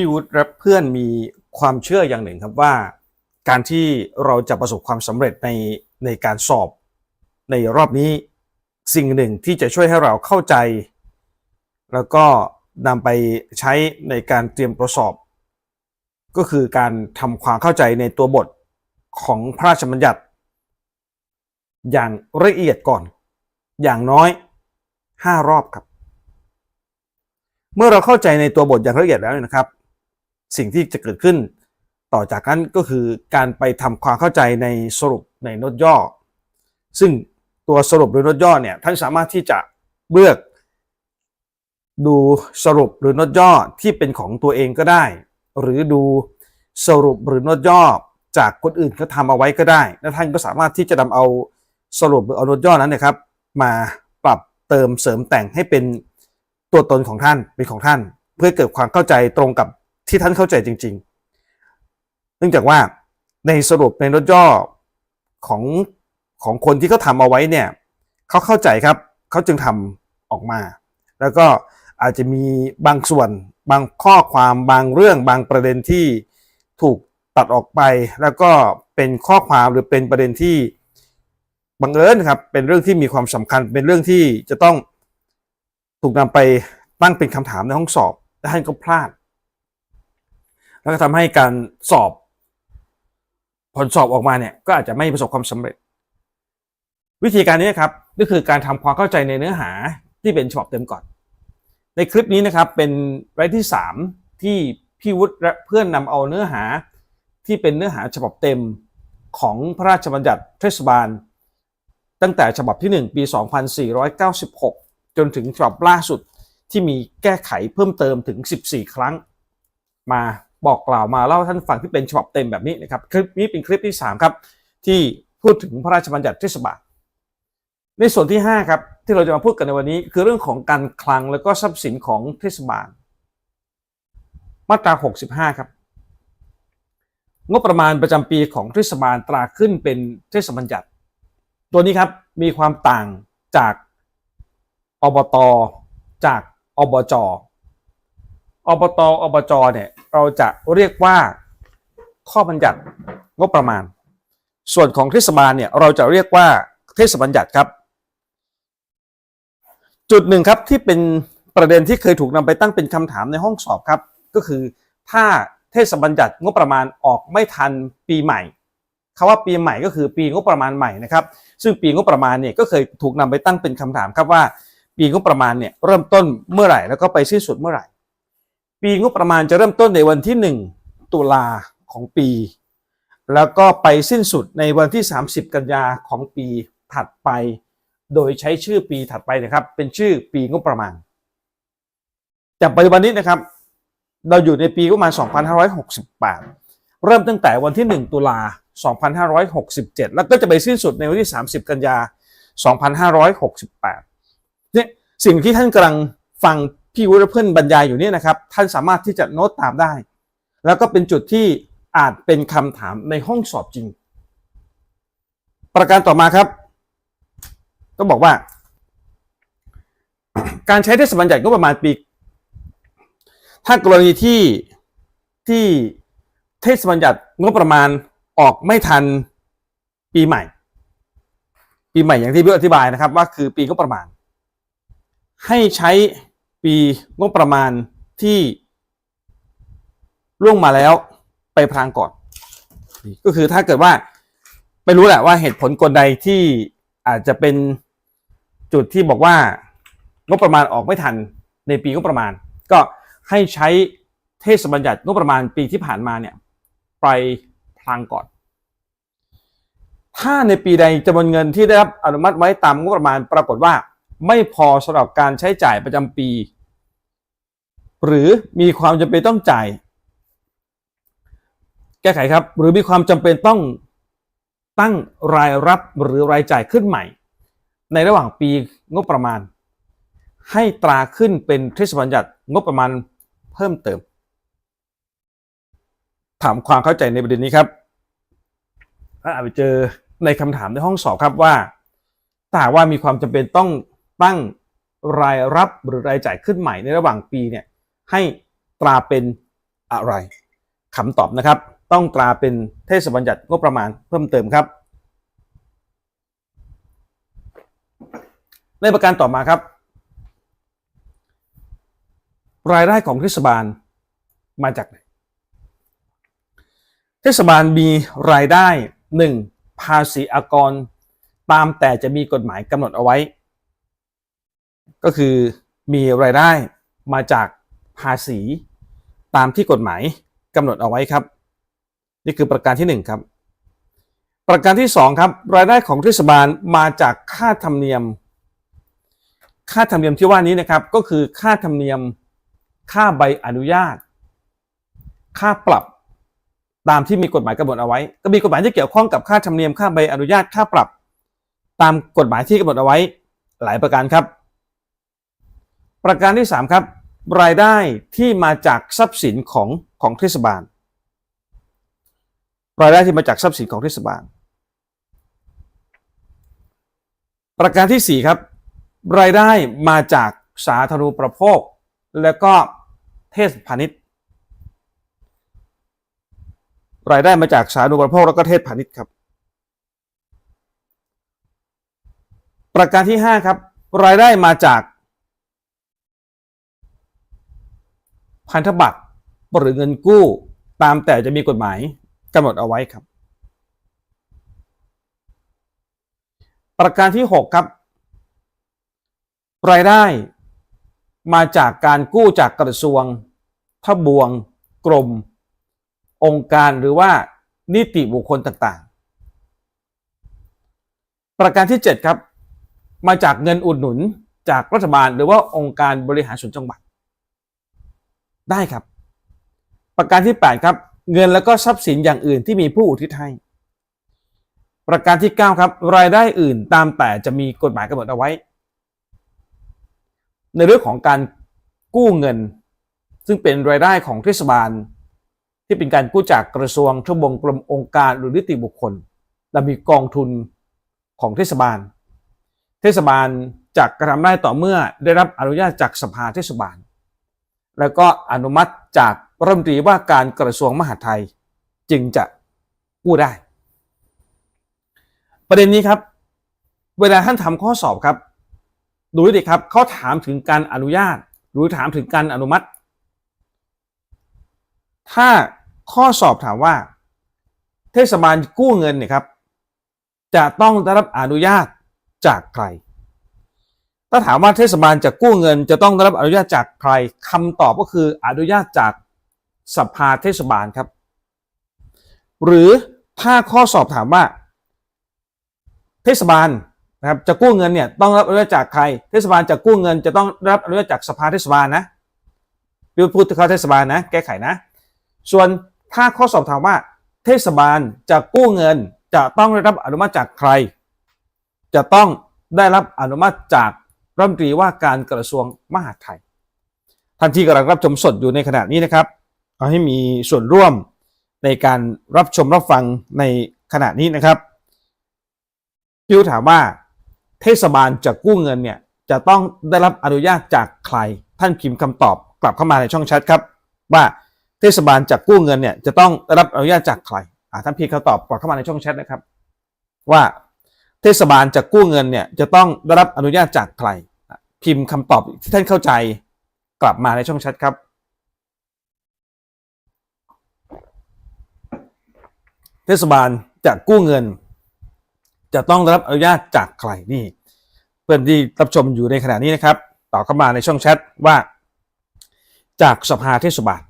พี่วุฒิและเพื่อนมีความเชื่ออย่างหนึ่งครับว่า การที่เราจะประสบความสำเร็จในในการสอบในรอบนี้สิ่งหนึ่งที่จะช่วยให้เราเข้าใจ แล้วก็นำไปใช้ในการเตรียมตัวสอบ ก็คือการทำความเข้าใจในตัวบทของพระราชบัญญัติ อย่างละเอียดก่อน อย่างน้อย 5 รอบครับ เมื่อเราเข้าใจในตัวบทอย่างละเอียดแล้วนะครับ สิ่งที่จะเกิดขึ้น ต่อจากนั้นก็คือการไปทำความเข้าใจในสรุปในน้ตย่อ ซึ่งตัวสรุปหรือน้ตย่อเนี่ยท่านสามารถที่จะเลือก ดูสรุปหรือน้ตย่อที่เป็นของตัวเองก็ได้ หรือดูสรุปหรือน้ตย่อจากคนอื่นเขาทำเอาไว้ก็ได้ และท่านก็สามารถที่จะนำเอาสรุปหรือเอาน้ตย่อนั้นนะครับ มาปรับเติมเสริมแต่งให้เป็นตัวตนของท่านเป็นของท่าน เพื่อเกิดความเข้าใจตรงกับ ที่ท่านเข้าใจจริง ๆ เนื่องจากว่าในสรุปในโน้ตย่อของของคนที่เขาทำเอาไว้เนี่ยเขาเข้าใจครับเขาจึงทำออกมา แล้วก็อาจจะมีบางส่วนบางข้อความบางเรื่องบางประเด็นที่ถูกตัดออกไป แล้วก็เป็นข้อความหรือเป็นประเด็นที่บังเอิญครับเป็นเรื่องที่มีความสำคัญ เป็นเรื่องที่จะต้องถูกนำไปตั้งเป็นคำถามในห้องสอบและท่านก็พลาด แล้วก็ทำให้การสอบ ผลสอบออกมาเนี่ยก็อาจจะไม่ประสบความสำเร็จ วิธีการนี้ครับก็คือการทำความเข้าใจในเนื้อหาที่เป็นฉบับเต็มก่อน ในคลิปนี้นะครับเป็นรายที่ 3 ที่พี่วุฒิและเพื่อนนำเอาเนื้อหาที่เป็นเนื้อหาฉบับเต็มของพระราชบัญญัติเทศบาล ตั้งแต่ฉบับที่ 1 ปี 2496 จนถึงฉบับล่าสุดที่มีแก้ไขเพิ่มเติมถึง 14 ครั้งมา บอกกล่าวมาเล่าท่านฟังที่เป็นฉบับเต็มแบบนี้นะครับคลิปนี้เป็นคลิปที่ 3 ครับ ที่พูดถึงพระราชบัญญัติเทศบาลในส่วนที่ 5 ครับ ที่เราจะมาพูดกันในวันนี้คือเรื่องของการคลังและก็ทรัพย์สินของเทศบาล มาตรา 65 ครับ งบประมาณประจำปีของเทศบาลตราขึ้นเป็นเทศบัญญัติ ตัวนี้ครับมีความต่างจากอบต จากอบจ อบตอบจเนี่ยเราจะเรียกว่าข้อบัญญัติงบประมาณ ส่วนของเทศบาลเนี่ยเราจะเรียกว่าเทศบัญญัติครับ จุดหนึ่งครับที่เป็นประเด็นที่เคยถูกนำไปตั้งเป็นคำถามในห้องสอบครับ ก็คือถ้าเทศบัญญัติงบประมาณออกไม่ทันปีใหม่คำว่าปีใหม่ก็คือปีงบประมาณใหม่นะครับ ซึ่งปีงบประมาณเนี่ยก็เคยถูกนำไปตั้งเป็นคำถามครับว่า ปีงบประมาณเนี่ยเริ่มต้นเมื่อไหร่แล้วก็ไปสิ้นสุดเมื่อไหร่ ปีงบประมาณจะเริ่มต้นในวันที่ 1 ตุลาของปี แล้วก็ไปสิ้นสุดในวันที่ 30 กันยาของปีถัดไป โดยใช้ชื่อปีถัดไปนะครับ เป็นชื่อปีงบประมาณแต่ปัจจุบันนี้นะครับ เราอยู่ในปีงบประมาณ 2568 เริ่มตั้งแต่วันที่ 1 ตุลา 2567 แล้วก็จะไปสิ้นสุดในวันที่ 30 กันยา 2568เนี่ยสิ่งที่ท่านกำลังฟัง พี่วุฒิเพื่อนบรรยายอยู่เนี่ยนะครับ ท่านสามารถที่จะโน้ตตามได้ แล้วก็เป็นจุดที่อาจเป็นคำถามในห้องสอบจริง ประการต่อมาครับก็บอกว่า การใช้เทศบัญญัติก็ประมาณปี ถ้ากรณีที่ที่เทศบัญญัติงบประมาณออกไม่ทันปีใหม่ ปีใหม่อย่างที่พี่อธิบายนะครับ ว่าคือปีงบประมาณ ให้ใช้ ปีงบประมาณที่ล่วงมาแล้วไปพรางก่อน ก็คือถ้าเกิดว่าไม่รู้แหละว่าเหตุผลกลใดที่อาจจะเป็นจุดที่บอกว่างบประมาณออกไม่ทันในปีงบประมาณ ก็ให้ใช้เทศบัญญัติงบประมาณปีที่ผ่านมาเนี่ยไปพลางก่อน ถ้าในปีใดจำนวนเงินที่ได้รับอนุมัติไว้ตามงบประมาณปรากฏว่า ไม่พอสำหรับการใช้จ่ายประจำปี หรือมีความจำเป็นต้องจ่าย แก้ไขครับ หรือมีความจำเป็นต้องตั้งรายรับหรือรายจ่ายขึ้นใหม่ ในระหว่างปีงบประมาณ ให้ตราขึ้นเป็นเทศบัญญัติงบประมาณเพิ่มเติม ถามความเข้าใจในประเด็นนี้ครับถ้าอาจไปเจอในคำถามในห้องสอบครับว่าถ้าว่ามีความจำเป็นต้อง ตั้งรายรับหรือรายจ่ายขึ้นใหม่ในระหว่างปีเนี่ยให้ตราเป็นอะไรคำตอบนะครับ ต้องตราเป็นเทศบัญญัติงบประมาณเพิ่มเติมครับ ในประการต่อมาครับ รายได้ของเทศบาลมาจากไหนเทศบาลมีรายได้ 1. ภาษีอากร ตามแต่จะมีกฎหมายกำหนดเอาไว้ ก็คือมีรายได้มาจากภาษีตามที่กฎหมายกำหนดเอาไว้ครับ นี่คือประการที่1ครับประการที่ 2 ครับ รายได้ของเทศบาลมาจากค่าธรรมเนียม ค่าธรรมเนียมที่ว่านี้นะครับ ก็คือค่าธรรมเนียม ค่าใบอนุญาต ค่าปรับตามที่มีกฎหมายกำหนดเอาไว้ ก็มีกฎหมายที่เกี่ยวข้องกับค่าธรรมเนียมค่าใบอนุญาตค่าปรับ ตามกฎหมายที่กำหนดเอาไว้ หลายประการครับ ประการที่ 3 ครับ รายได้ที่มาจากทรัพย์สินของของเทศบาล รายได้ที่มาจากทรัพย์สินของเทศบาล ประการที่ 4 ครับ รายได้มาจากสาธารณูปโภค แล้วก็เทศพาณิชย์ รายได้มาจากสาธารณูปโภคแล้วก็เทศพาณิชย์ครับ ประการที่ 5 ครับ รายได้มาจาก พันธบัตรหรือเงินกู้ ตามแต่จะมีกฎหมายกำหนดเอาไว้ครับ ประการที่ 6 ครับ รายได้มาจากการกู้จากกระทรวงทบวง กรม องค์การหรือว่านิติบุคคลต่างๆ ประการที่ 7 ครับ มาจากเงินอุดหนุนจากรัฐบาลหรือว่าองค์การบริหารส่วนจังหวัด ได้ครับ ประการที่ 8 ครับ เงินแล้วก็ทรัพย์สินอย่างอื่นที่มีผู้อุทิศให้ ประการที่ 9 ครับ รายได้อื่นตามแต่จะมีกฎหมายกำหนดเอาไว้ ในเรื่องของการกู้เงิน ซึ่งเป็นรายได้ของเทศบาล ที่เป็นการกู้จากกระทรวงทบวงกรมองค์การหรือนิติบุคคลและมีกองทุนของเทศบาล เทศบาลจะกระทำได้ต่อเมื่อได้รับอนุญาตจากสภาเทศบาล แล้วก็อนุมัติจากรัฐมนตรีว่าการกระทรวงมหาดไทย จึงจะกู้ได้ ประเด็นนี้ครับ เวลาท่านทำข้อสอบครับ ดูดิครับเขาถามถึงการอนุญาต หรือถามถึงการอนุมัติ ถ้าข้อสอบถามว่า เทศบาลกู้เงินเนี่ยครับ จะต้องได้รับอนุญาตจากใคร ถ้าถามว่าเทศบาลจะกู้เงิน จะต้องได้รับอนุญาตจากใครคำตอบก็คืออนุญาตจากสภาเทศบาลครับ หรือถ้าข้อสอบถามว่า เทศบาลนะครับจะกู้เงินเนี่ยต้องรับอนุญาตจากใคร เทศบาลจะกู้เงิน จะต้องรับอนุญาตจากสภาเทศบาลนะพูดพูดถึงเขาเทศบาลนะ แก้ไขนะ ส่วนถ้าข้อสอบถามว่า เทศบาลจะกู้เงิน จะต้องได้รับอนุมัติจากใคร จะต้องได้รับอนุมัติจาก รัฐมนตรีว่าการกระทรวงมหาดไทยท่านที่กำลังรับชมสดอยู่ในขณะนี้นะครับขอาให้มีส่วนร่วมในการรับชมรับฟังในขณะนี้นะครับพี่อูถามว่าเทศบาลจะกู้เงินเนี่ยจะต้องได้รับอนุญาตจากใคร ท่านพิมพ์คำตอบกลับเข้ามาในช่องแชทครับ ว่าเทศบาลจะกู้เงินเนี่ยจะต้องได้รับอนุญาตจากใครท่านพิมพ์คำตอบกลับเข้ามาในช่องแชทนะครับ ว่าเทศบาลจะกู้เงินเนี่ยจะต้องได้รับอนุญาตจากใคร พิมพ์คำตอบที่ท่านเข้าใจกลับมาในช่องแชทครับ เทศบาลจะกู้เงิน จะต้องรับอนุญาตจากใครนี่ เพื่อนที่รับชมอยู่ในขณะนี้นะครับตอบเข้ามาในช่องแชทว่า จากสภาเทศบาล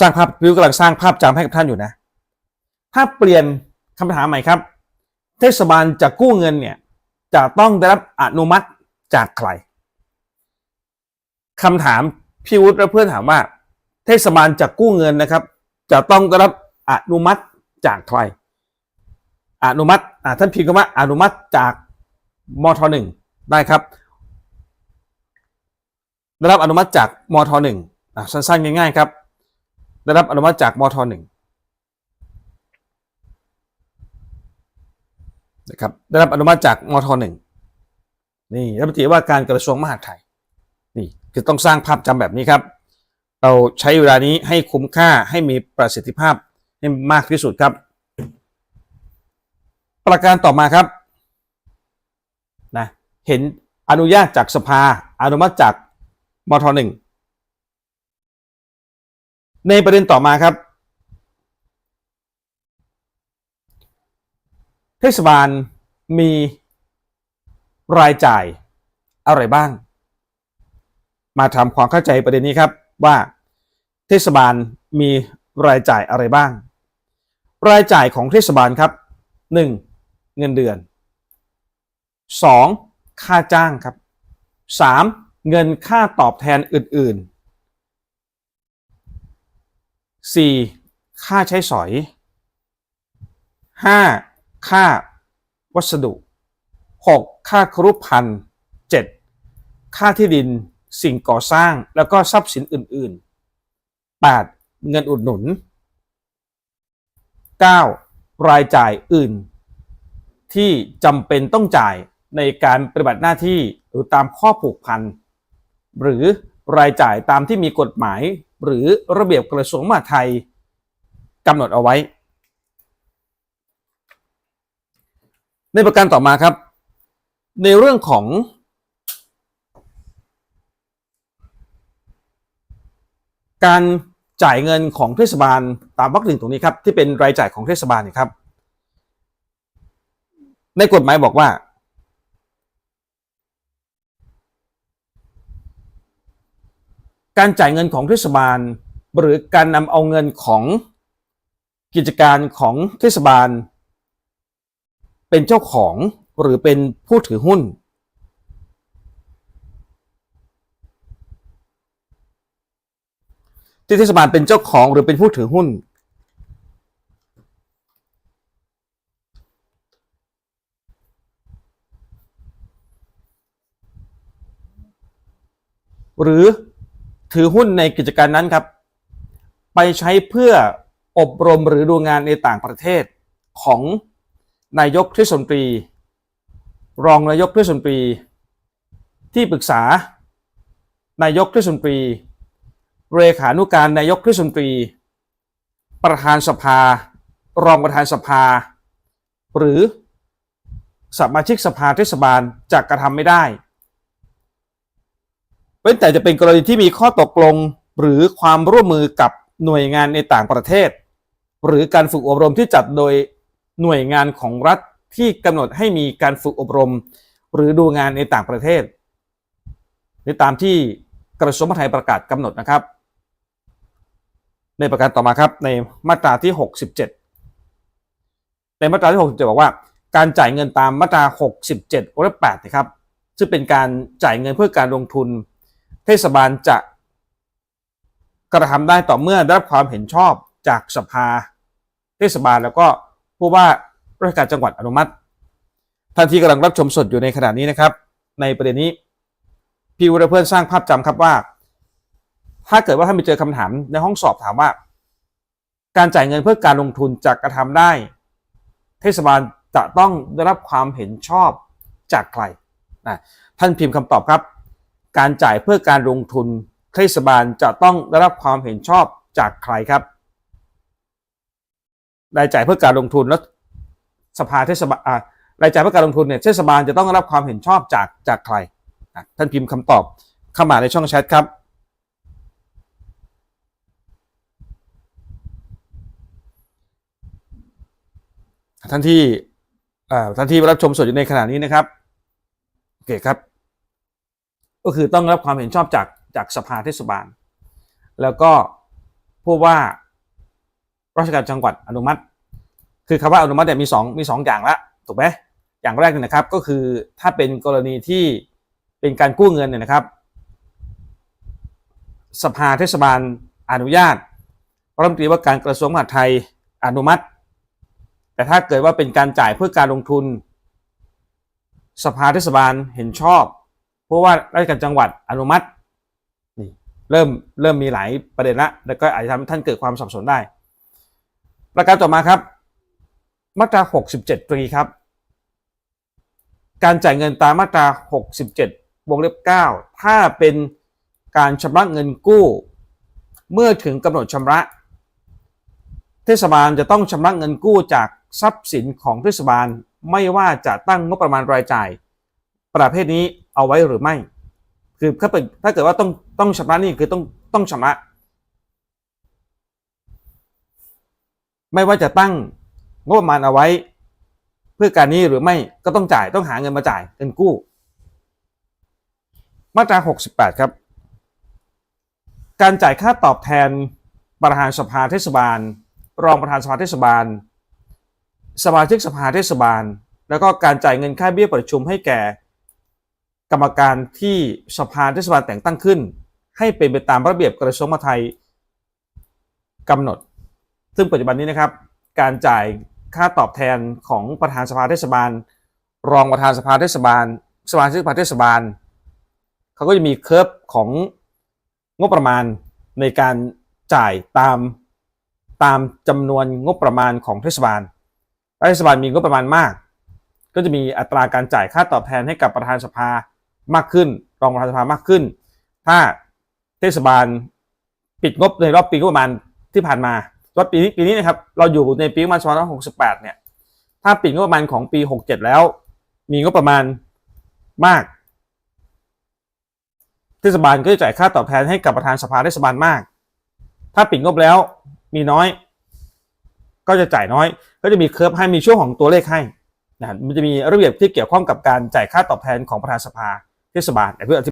สร้างภาพวิวกำลังสร้างภาพจำให้กับท่านอยู่นะ ถ้าเปลี่ยนคำถามใหม่ครับ เทศบาลจะกู้เงินเนี่ยจะต้องได้รับอนุมัติ จากใครคำถามพี่วุฒิและเพื่อนถามว่า เทศบาลจะกู้เงินนะครับ จะต้องได้รับอนุมัติจากใคร อนุมัติท่านพิมพ์คำว่าอนุมัติจากมทหนึ่งได้ครับได้รับอนุมัติจากมทหนึ่งสั้นๆง่ายๆครับ ได้รับอนุมัติจากมทหนึ่งนะครับได้รับอนุมัติจากมทหนึ่ง นี่รัฐมนตรีว่าการกระทรวงมหาดไทยนี่คือต้องสร้างภาพจำแบบนี้ครับ เราใช้เวลานี้ให้คุ้มค่าให้มีประสิทธิภาพให้มากที่สุดครับ ประการต่อมาครับนะเห็นอนุญาตจากสภา อนุมัติจากมทหนึ่งในประเด็นต่อมาครับ เทศบาลมี รายจ่ายอะไรบ้าง มาทำความเข้าใจประเด็นนี้ครับว่าเทศบาลมีรายจ่ายอะไรบ้าง รายจ่ายของเทศบาลครับ 1. เงินเดือน 2. ค่าจ้างครับ 3. เงินค่าตอบแทนอื่น ๆ 4. ค่าใช้สอย 5. ค่าวัสดุ 6. ค่าครุพันธ์ 7. ค่าที่ดินสิ่งก่อสร้างแล้วก็ทรัพย์สินอื่น ๆ 8. เงินอุดหนุน 9. รายจ่ายอื่น ที่จำเป็นต้องจ่ายในการปฏิบัติหน้าที่หรือตามข้อผูกพัน หรือรายจ่ายตามที่มีกฎหมาย หรือระเบียบกระทรวงมหาดไทยกำหนดเอาไว้ ในประการต่อมาครับ ในเรื่องของ การจ่ายเงินของเทศบาลตามวรรคหนึ่งตรงนี้ครับ ที่เป็นรายจ่ายของเทศบาลเนยครับ ในกฎหมายบอกว่า การจ่ายเงินของเทศบาล หรือการนำเอาเงินของกิจการของเทศบาล เป็นเจ้าของ หรือเป็นผู้ถือหุ้น ที่เทศบาลเป็นเจ้าของหรือเป็นผู้ถือหุ้น หรือถือหุ้นในกิจการนั้นครับ ไปใช้เพื่ออบรมหรือดูงานในต่างประเทศของนายกเทศมนตรี รองนายกเทศมนตรี ที่ปรึกษานายกเทศมนตรีเลขานุการนายกเทศมนตรี ประธานสภา รองประธานสภา หรือสมาชิกสภาเทศบาลจะกระทำไม่ได้เว้นแต่จะเป็นกรณีที่มีข้อตกลงหรือความร่วมมือกับหน่วยงานในต่างประเทศ หรือการฝึกอบรมที่จัดโดยหน่วยงานของรัฐ ที่กำหนดให้มีการฝึกอบรม หรือดูงานในต่างประเทศในตามที่กระทรวงมหาดไทยประกาศกำหนดนะครับ ในประการต่อมาครับในมาตราที่ 67 ในมาตราที่ 67 บอกว่า การจ่ายเงินตามมาตรา 67วรรค8นะครับซึ่งเป็นการจ่ายเงินเพื่อการลงทุน เทศบาลจะกระทำได้ต่อเมื่อได้รับความเห็นชอบจากสภา เทศบาลแล้วก็ผู้ว่า ราชการจังหวัดอนุมัติ ท่านที่กำลังรับชมสดอยู่ในขณะนี้นะครับ ในประเด็นนี้พี่วรเพื่อนสร้างภาพจำครับว่า ถ้าเกิดว่าท่านไปเจอคำถามในห้องสอบถามว่า การจ่ายเงินเพื่อการลงทุนจะกระทำได้ เทศบาลจะต้องได้รับความเห็นชอบจากใครนะท่านพิมพ์คำตอบครับ การจ่ายเพื่อการลงทุนเทศบาลจะต้องได้รับความเห็นชอบจากใครครับรายจ่ายเพื่อการลงทุนแล้ว สภาเทศบาลอ่ารายจ่ายเพื่อการลงทุนเนี่ยเทศบาลจะต้องรับความเห็นชอบจากจากใครท่านพิมพ์คำตอบเข้ามาในช่องแชทครับท่านที่ท่านที่รับชมสดอยู่ในขณะนี้นะครับโอเคครับ ก็คือต้องรับความเห็นชอบจากจากสภาเทศบาล แล้วก็ผู้ว่าราชการจังหวัดอนุมัติ คือคำว่าอนุมัติเนี่ยมีสองมีสองอย่างละถูกไหมอย่างแรกเนี่ยนะครับก็คือถ้าเป็นกรณีที่เป็นการกู้เงินเนี่ยนะครับ สภาเทศบาลอนุญาตรัฐมนตรีว่าการกระทรวงมหาดไทยอนุมัติ แต่ถ้าเกิดว่าเป็นการจ่ายเพื่อการลงทุน สภาเทศบาลเห็นชอบเพราะว่าราชการจังหวัดอนุมัตินี่เริ่มเริ่มมีหลายประเด็นละแล้วก็อาจจะทำให้ท่านเกิดความสับสนได้ ประการต่อมาครับ มาตรา 67 ตรีครับ การจ่ายเงินตามมาตรา 67 วงเล็บ 9 ถ้าเป็นการชำระเงินกู้ เมื่อถึงกำหนดชำระ เทศบาลจะต้องชำระเงินกู้จากทรัพย์สินของเทศบาลไม่ว่าจะตั้งงบประมาณรายจ่าย ประเภทนี้เอาไว้หรือไม่ คือถ้าเป็นถ้าเกิดว่าต้องต้องชำระนี่คือต้องต้องชำระ ไม่ว่าจะตั้ง งบประมาณเอาไว้ เพื่อการนี้หรือไม่ก็ต้องจ่ายต้องหาเงินมาจ่ายเงินกู้ มาตรา 68 ครับ การจ่ายค่าตอบแทนประธานสภาเทศบาล รองประธานสภาเทศบาล สมาชิกสภาเทศบาล แล้วก็การจ่ายเงินค่าเบี้ยประชุมให้แก่ กรรมการที่สภาเทศบาลแต่งตั้งขึ้น ให้เป็นไปตามระเบียบกระทรวงมหาดไทยกำหนด ซึ่งปัจจุบันนี้นะครับ การจ่าย ค่าตอบแทนของประธานสภาเทศบาล รองประธานสภาเทศบาล สมาชิกสภาเทศบาลเขาก็จะมีเคอร์ฟของงบประมาณในการจ่ายตามตามจำนวนงบประมาณของเทศบาลเทศบาลมีงบประมาณมาก ก็จะมีอัตราการจ่ายค่าตอบแทนให้กับประธานสภามากขึ้น รองประธานสภามากขึ้น ถ้าเทศบาลปิดงบในรอบปีงบประมาณที่ผ่านมา รอบปีนี้ปีนี้นะครับเราอยู่ในปีประมาณ2568 เนี่ย ถ้าปิดงบประมาณของปี 67 แล้ว มีงบประมาณมากเทศบาลก็จะจ่ายค่าตอบแทนให้กับประธานสภาเทศบาลมาก ถ้าปิดงบแล้วมีน้อย ก็จะจ่ายน้อย ก็จะมีเคอร์ฟให้มีช่วงของตัวเลขให้นะมันจะมีระเบียบที่เกี่ยวข้องกับการจ่ายค่าตอบแทนของประธานสภาเทศบาลเดี๋ยวเพื่อ